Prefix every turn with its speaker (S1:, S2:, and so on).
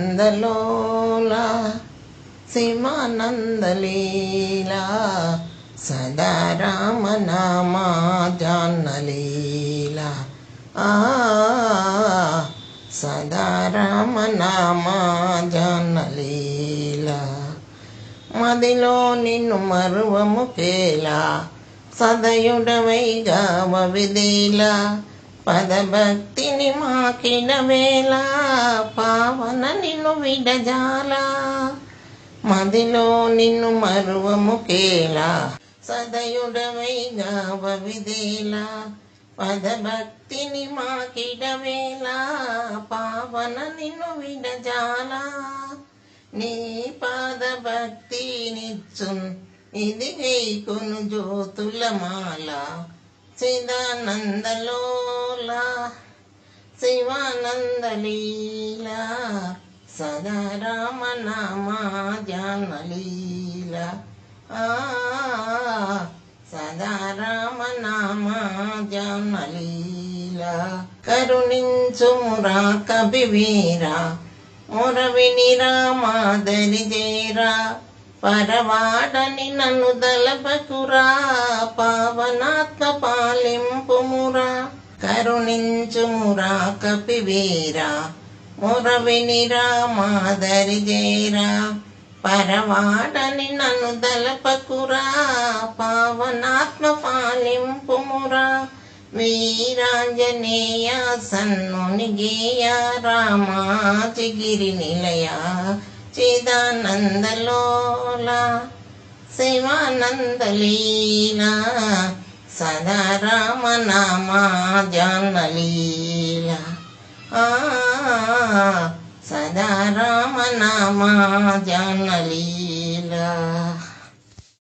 S1: చిదానందలోల శివానందలీలా సదా రామనామా జాన్నలీలా ఆ సదా రామనామా జాన్నలీలా మదిలో నిన్ను మరువము కేలా సదయుడవై గావ విధిలా పదభక్తిని మాకిన వేళ పావన నిన్ను విడజాల. మదిలో నిన్ను మరువము కేలా సదయుడవై గావ పదభక్తిని మాకిడవేళ పావన నిన్ను విడజాల. నీ పాద నిచ్చున్ ఇది వేకును జ్యోతుల మాల. చిదానందలోల శివానందలీల సదా రామనామా జానలీల ఆ సదా రామనామా జానలీల కరుణించుమురా కవివీరా మురవిని రామాదరి జేరా పరవాడని నన్ను దలపకురా పావనాత్మ పాలింపుమురా కరుణించుమురా కపివీరా మొరవిని రామాదరి జయరా పరవాడని నన్ను దలపకురా. పావనాత్మ పాలింపుమురా వీరాంజనేయ సన్నుని గేయ. రామాచిగిరి నిలయ. చిదానందలోల. శివానందలీలా. सदा राम नामा जान लीला सदा राम नामा जान लीला